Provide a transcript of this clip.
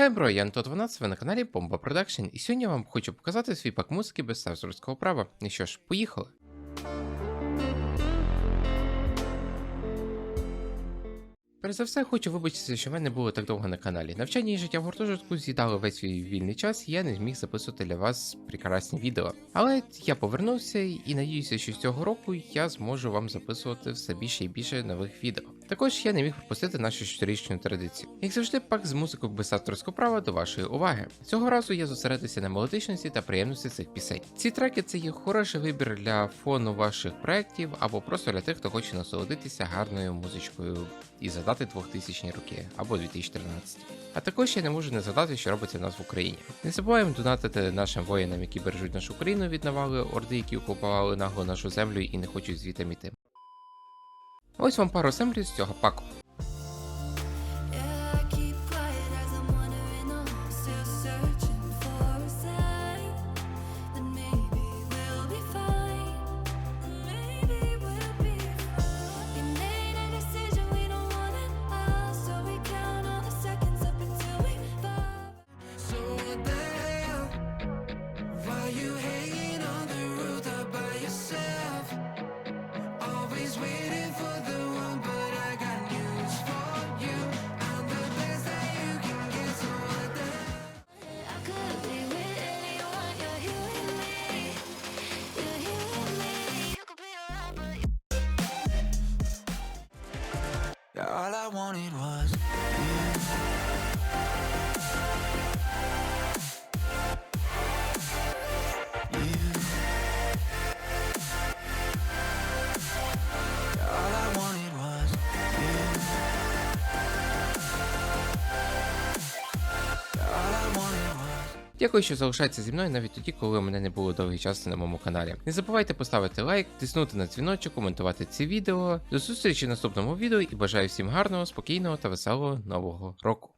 Хай бро, я Антон 12, ви на каналі Bomba Production, і сьогодні я вам хочу показати свій пак музики без авторського права. Ну що ж, поїхали. Перш за все, хочу вибачитися, що в мене було так довго на каналі. Навчання і життя в гуртожитку з'їдали весь свій вільний час, і я не зміг записувати для вас прекрасні відео. Але я повернувся і надіюся, що з цього року я зможу вам записувати все більше і більше нових відео. Також я не міг пропустити нашу щорічну традицію. Як завжди, пак з музикою без авторського права до вашої уваги. Цього разу я зосередився на мелодичності та приємності цих пісень. Ці треки це є хороший вибір для фону ваших проєктів або просто для тих, хто хоче насолодитися гарною музичкою і згадати 2000 роки або 2013. А також я не можу не згадати, що робиться в нас в Україні. Не забуваємо донатити нашим воїнам, які бережуть нашу країну від навали орди, які окупували нагло нашу землю і не хочуть звідти іти. Ось вам пару семплів з цього паку. All I wanted was Дякую, що залишається зі мною навіть тоді, коли у мене не було довгий час на моєму каналі. Не забувайте поставити лайк, тиснути на дзвіночок, коментувати ці відео. До зустрічі в наступному відео і бажаю всім гарного, спокійного та веселого нового року.